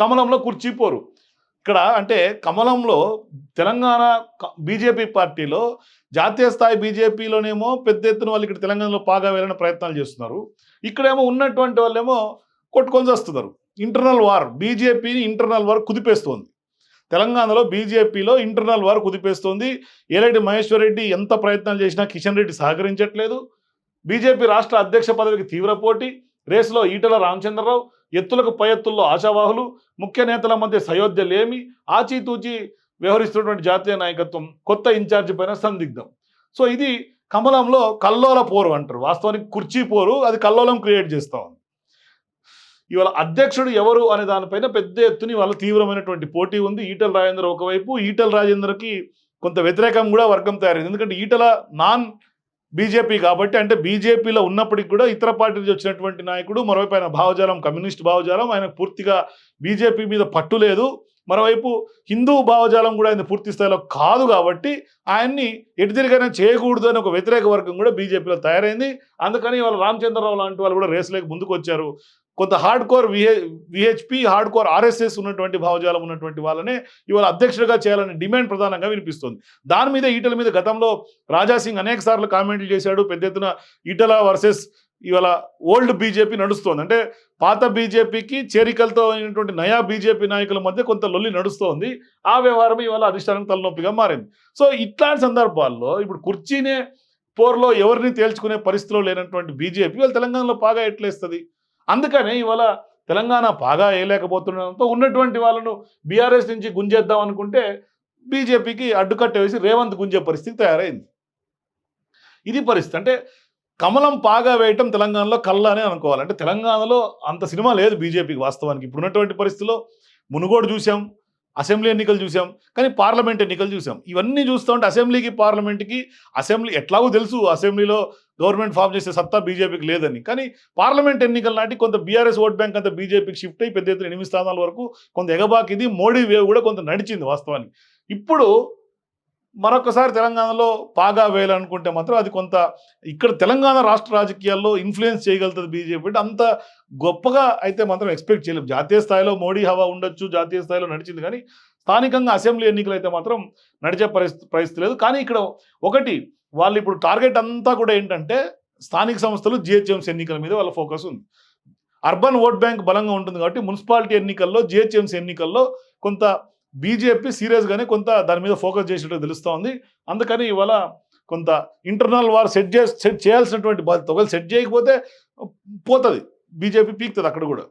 కమలంలో కూర్చిపోరు ఇక్కడ అంటే కమలంలో తెలంగాణ బీజేపీ పార్టీలో జాతీయ స్థాయి బీజేపీలోనేమో పెద్ద ఎత్తున వాళ్ళు ఇక్కడ తెలంగాణలో పాగా వెళ్ళిన ప్రయత్నాలు చేస్తున్నారు. ఇక్కడేమో ఉన్నటువంటి వాళ్ళేమో కొట్టుకొని వస్తున్నారు ఇంటర్నల్ వార్ బీజేపీని ఇంటర్నల్ వార్ కుదిపేస్తోంది. తెలంగాణలో బీజేపీలో ఇంటర్నల్ వార్ కుదిపేస్తోంది. ఏలటి మహేశ్వర్ రెడ్డి ఎంత ప్రయత్నాలు చేసినా కిషన్ రెడ్డి సహకరించట్లేదు. బీజేపీ రాష్ట్ర అధ్యక్ష పదవికి తీవ్ర పోటీ. రేసులో ఈటల రామచంద్రరావు ఎత్తులకు పై ఎత్తుల్లో ఆశావాహులు ముఖ్య నేతల మధ్య సయోధ్యలేమి ఆచితూచి వ్యవహరిస్తున్నటువంటి జాతీయ నాయకత్వం కొత్త ఇన్ఛార్జి పైన సందిగ్ధం. సో ఇది కమలంలో కల్లోల పోరు అంటారు. వాస్తవానికి కుర్చీ పోరు అది కల్లోలం క్రియేట్ చేస్తా ఉంది. ఇవాళ అధ్యక్షుడు ఎవరు అనే దానిపైన పెద్ద ఎత్తున ఇవాళ తీవ్రమైనటువంటి పోటీ ఉంది. ఈటల రాజేందర్ ఒకవైపు ఈటల రాజేందర్కి కొంత వ్యతిరేకం కూడా వర్గం తయారైంది. ఎందుకంటే ఈటల నాన్ బీజేపీ కాబట్టి అంటే బీజేపీలో ఉన్నప్పటికీ కూడా ఇతర పార్టీ నుంచి వచ్చినటువంటి నాయకుడు మరోవైపు ఆయన భావజాలం కమ్యూనిస్ట్ భావజాలం ఆయన పూర్తిగా బీజేపీ మీద పట్టు లేదు. మరోవైపు హిందూ భావజాలం కూడా ఆయన పూర్తి స్థాయిలో కాదు కాబట్టి ఆయన్ని ఎటు తిరిగైనా చేయకూడదు అని ఒక వ్యతిరేక వర్గం కూడా బీజేపీలో తయారైంది. అందుకని వాళ్ళు రామచంద్రరావు లాంటి వాళ్ళు కూడా రేసులోకి ముందుకు వచ్చారు కొంత హార్డ్ కోర్ విహె విహెచ్పి హార్డ్ కోర్ ఆర్ఎస్ఎస్ ఉన్నటువంటి భావజాలం ఉన్నటువంటి వాళ్ళనే ఇవాళ అధ్యక్షుడిగా చేయాలనే డిమాండ్ ప్రధానంగా వినిపిస్తుంది. దాని మీద ఈటల మీద గతంలో రాజాసింగ్ అనేక సార్లు కామెంట్లు చేశాడు. పెద్ద ఎత్తున ఈటల వర్సెస్ ఇవాళ ఓల్డ్ బీజేపీ నడుస్తోంది. అంటే పాత బీజేపీకి చేరికలతో అయినటువంటి నయా బీజేపీ నాయకుల మధ్య కొంత లొల్లి నడుస్తోంది. ఆ వ్యవహారం ఇవాళ అధిష్టానం తలనొప్పిగా మారింది. సో ఇట్లాంటి సందర్భాల్లో ఇప్పుడు కుర్చీనే పోర్లో ఎవరిని తేల్చుకునే పరిస్థితిలో లేనటువంటి బీజేపీ వాళ్ళు తెలంగాణలో పాగా ఎట్లేస్తుంది? అందుకనే ఇవాళ తెలంగాణ పాగా వేయలేకపోతుండడంతో ఉన్నటువంటి వాళ్ళను బీఆర్ఎస్ నుంచి గుంజేద్దాం అనుకుంటే బీజేపీకి అడ్డుకట్ట వేసి రేవంత్ గుంజే పరిస్థితి తయారైంది. ఇది పరిస్థితి. అంటే కమలం పాగా వేయటం తెలంగాణలో కళ్ళనే అనుకోవాలి. అంటే తెలంగాణలో అంత సినిమా లేదు బీజేపీకి వాస్తవానికి. ఇప్పుడు ఉన్నటువంటి పరిస్థితిలో మునుగోడు చూసాం అసెంబ్లీ ఎన్నికలు చూసాం కానీ పార్లమెంట్ ఎన్నికలు చూసాం ఇవన్నీ చూస్తూ ఉంటే అసెంబ్లీకి పార్లమెంట్కి అసెంబ్లీ ఎట్లాగో తెలుసు అసెంబ్లీలో గవర్నమెంట్ ఫామ్ చేసే సత్తా బీజేపీకి లేదని. కానీ పార్లమెంట్ ఎన్నికల నాటి కొంత బీఆర్ఎస్ ఓట్ బ్యాంక్ అంతా బీజేపీకి షిఫ్ట్ అయ్యి పెద్ద ఎత్తున ఎనిమిది స్థానాల వరకు కొంత ఎగబాకింది మోడీ వేవ్ కూడా కొంత నడిచింది వాస్తవానికి. ఇప్పుడు మరొకసారి తెలంగాణలో పాగా వేయాలనుకుంటే మాత్రం అది కొంత ఇక్కడ తెలంగాణ రాష్ట్ర రాజకీయాల్లో ఇన్ఫ్లుయెన్స్ చేయగలుగుతుంది బీజేపీ అంత గొప్పగా అయితే మాత్రం ఎక్స్పెక్ట్ చేయలేము జాతీయ స్థాయిలో మోడీ హవా ఉండొచ్చు జాతీయ స్థాయిలో నడిచింది కానీ స్థానికంగా అసెంబ్లీ ఎన్నికలు అయితే మాత్రం నడిచే పరిస్థితి పరిస్థితి లేదు. కానీ ఇక్కడ ఒకటి వాళ్ళు ఇప్పుడు టార్గెట్ అంతా కూడా ఏంటంటే స్థానిక సంస్థలు జిహెచ్ఎంసీ ఎన్నికల మీద వాళ్ళ ఫోకస్ ఉంది. అర్బన్ ఓట్ బ్యాంక్ బలంగా ఉంటుంది కాబట్టి మున్సిపాలిటీ ఎన్నికల్లో జిహెచ్ఎంసీ ఎన్నికల్లో కొంత బీజేపీ సీరియస్గానే కొంత దాని మీద ఫోకస్ చేసినట్టు తెలుస్తూ ఉంది అందుకని ఇవాళ కొంత ఇంటర్నల్ వార్ సెట్ చే సెట్ చేయాల్సినటువంటి బాధ్యత ఒకవేళ సెట్ చేయకపోతే పోతుంది. బీజేపీ పీక్తుంది అక్కడ కూడా.